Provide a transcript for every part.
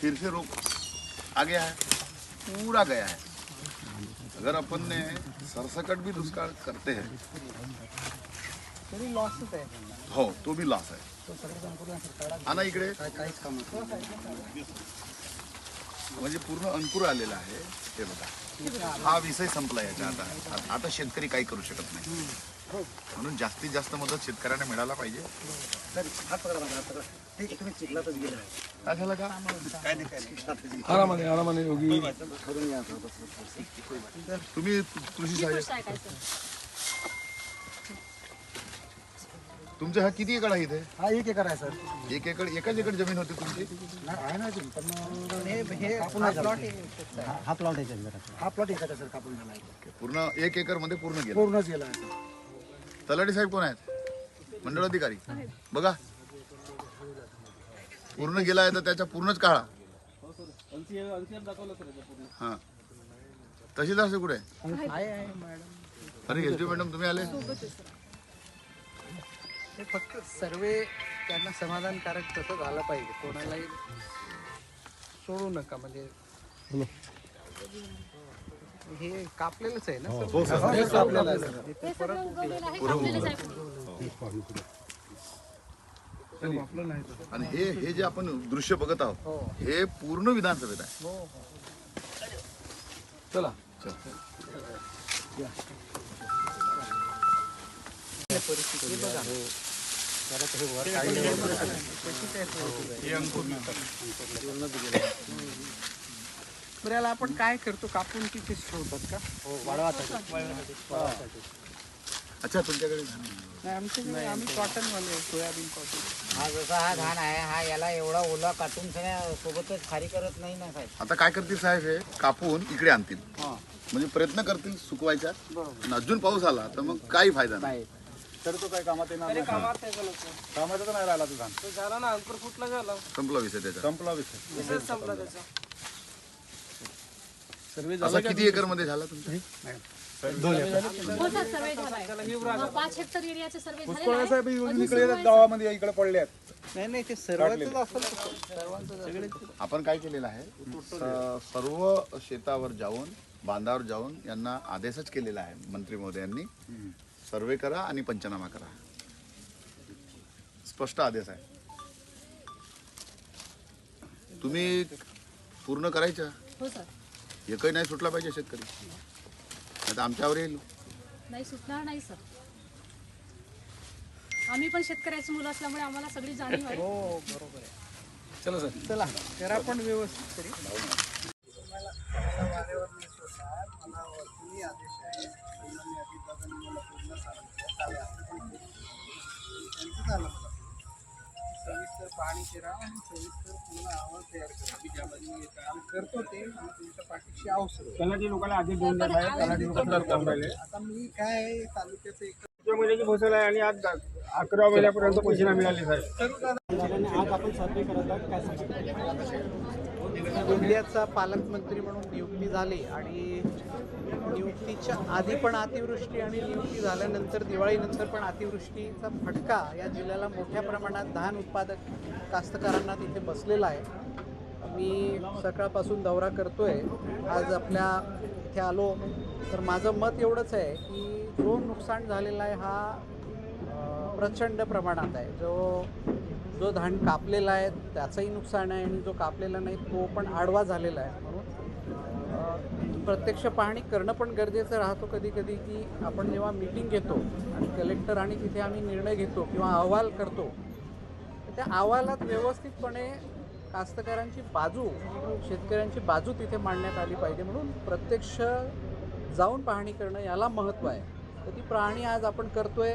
फिर से रोग आ गया है पूरा गया है। अगर अपन ने सरसकट भी दुष्काळ करते हैं। तरी लॉसच आहे हो तो भी लॉस आहे तो सगळं संपूर्ण सरकार आणा इकडे। काहीच काम म्हणजे पूर्ण अंकुर आलेला आहे हे बघा हा विषय संपला याच्या आता आता शेतकरी काही करू शकत नाही। म्हणून जास्तीत जास्त मदत शेतकऱ्यांना मिळायला पाहिजे. काय झालं का? काय नाही काय नाही. आरामाने आरामाने योगी. करून या आता बस. तुम्ही कृषी सहाय्यक तुमचे हा किती एकर आहे इथे? हा एक एकर आहे सर. एक एकर एकाच एकर जमीन होती तुमची? नाही, आहे ना पण हे प्लॉट हा प्लॉट आहे हा प्लॉट एकाचा सर कापून झाला. पूर्ण एक एकरमध्ये पूर्ण गेलं. पूर्णच गेला आहे सर. तलाठी साहेब कोण आहेत? मंडळ अधिकारी बघा. पूर्ण गेला आहे तर त्याचा पूर्णच काळा. हा. तहसीलदार साहेब कुठे अरे एस डी मॅडम तुम्ही आले? हे फक्त सर्वे त्यांना समाधानकारक तसं झालं पाहिजे. कोणालाही सोडू नका म्हणजे हे कापलेलंच आहे ना हो सर हे कापलेलं आहे सर. हे सगळं उगवलेलं आहे कापलेलंच आहे पूर्ण. आणि हे हे जे आपण दृश्य बघत आहोत हो. हे पूर्ण विधानसभेत आहे. हो हो. चला. परिस्थिती हे बघा जरा ते वर काढलं. कशी काय बरं याला आपण काय करतो? कापून तिथेच ठेवतात का? हो वाळवासाठी. अच्छा तुमच्याकडे नाही आमच्याकडे आम्ही कॉटनवाले सोयाबीन कॉटन हा जसा हा धान आहे हा याला एवढा ओला काटून सगळ्या सोबतच खारी करत नाही ना साहेब. आता काय करतील साहेब हे? कापून इकडे आणतील. हां. म्हणजे प्रयत्न करतील सुकवायचा. बरोबर. अजून पाऊस आला तर मग काही फायदा नाही. तर तो काय कामात येणार नाही. कामाचा तर नाही राहिला तू धान. झाला ना अंकुर फुटला झाला? संपला विषय त्याचा. संपला विषय. विषय संपला त्याचा. सर्वे असा किती एकरमध्ये झाला तुमचा? हो? झाला. हा, पाच हेक्टर एरियाचे सर्वे सर. गावामध्ये इकडे पडले आहेत. नाही नाही ते सर्वांच असेल आपण काय केलेलं आहे? स- सर्व शेतावर जाऊन बांधावर जाऊन यांना आदेशच केलेला आहे मंत्री महोदयांनी सर्वे करा आणि पंचनामा करा. स्पष्ट आदेश आहे. तुम्ही पूर्ण करायचं? हो सर. एकही नाही सुटला पाहिजे शेतकरी. तर आमच्यावर येईल. नाही सुटणार नाही सर. आम्ही पण शेतकऱ्याची मुलं असल्यामुळे आम्हाला सगळी जाणीव आहे. हो बरोबर आहे. चला सर. चला करा पण व्यवस्थित तरी. सविस्तर पाहणी करा आणि सविस्तर पूर्ण अहवाल तयार करा की ज्यामध्ये मी काम करतो ते तुमच्या पाठीशी अवसर तलाठी लोकांना आधी दोन आहे. तलाठी लोकांना राहिले आता मी काय तालुक्याचं एक पुढच्या महिन्याची घोषणा आहे आणि आज अकरा महिन्यापर्यंत पैसे नाही मिळाले साहेब. गोंदियाचा पालकमंत्री म्हणून नियुक्ती झाली आणि नियुक्तीच्या आधी पण अतिवृष्टी आणि नियुक्ती झाल्यानंतर दिवाळीनंतर पण अतिवृष्टीचा फटका या जिल्ह्याला मोठ्या प्रमाणात धान उत्पादक कास्तकारांना तिथे बसलेला आहे. मी सकाळपासून दौरा करतो आहे आज आपल्या इथे आलो. तर माझं मत एवढंच आहे की जो नुकसान झालेला आहे हा प्रचंड प्रमाणात आहे. जो जो धान कापलेला आहे त्याचंही नुकसान आहे आणि जो कापलेला नाही तो पण आडवा झालेला आहे म्हणून प्रत्यक्ष पाहणी करणं पण गरजेचं राहतो कधी कधी की आपण जेव्हा मीटिंग घेतो आणि कलेक्टर आणि तिथे आम्ही निर्णय घेतो किंवा अहवाल करतो त्या अहवालात व्यवस्थितपणे कास्तकारांची बाजू शेतकऱ्यांची बाजू तिथे मांडण्यात आली पाहिजे म्हणून प्रत्यक्ष जाऊन पाहणी करणं याला महत्त्व आहे. तर ती पाहणी आज आपण करतोय.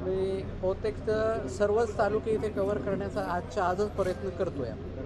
मी बहुतेक तर सर्वच तालुके इथे कव्हर करण्याचा आजच्या आजच प्रयत्न करतोय. आपण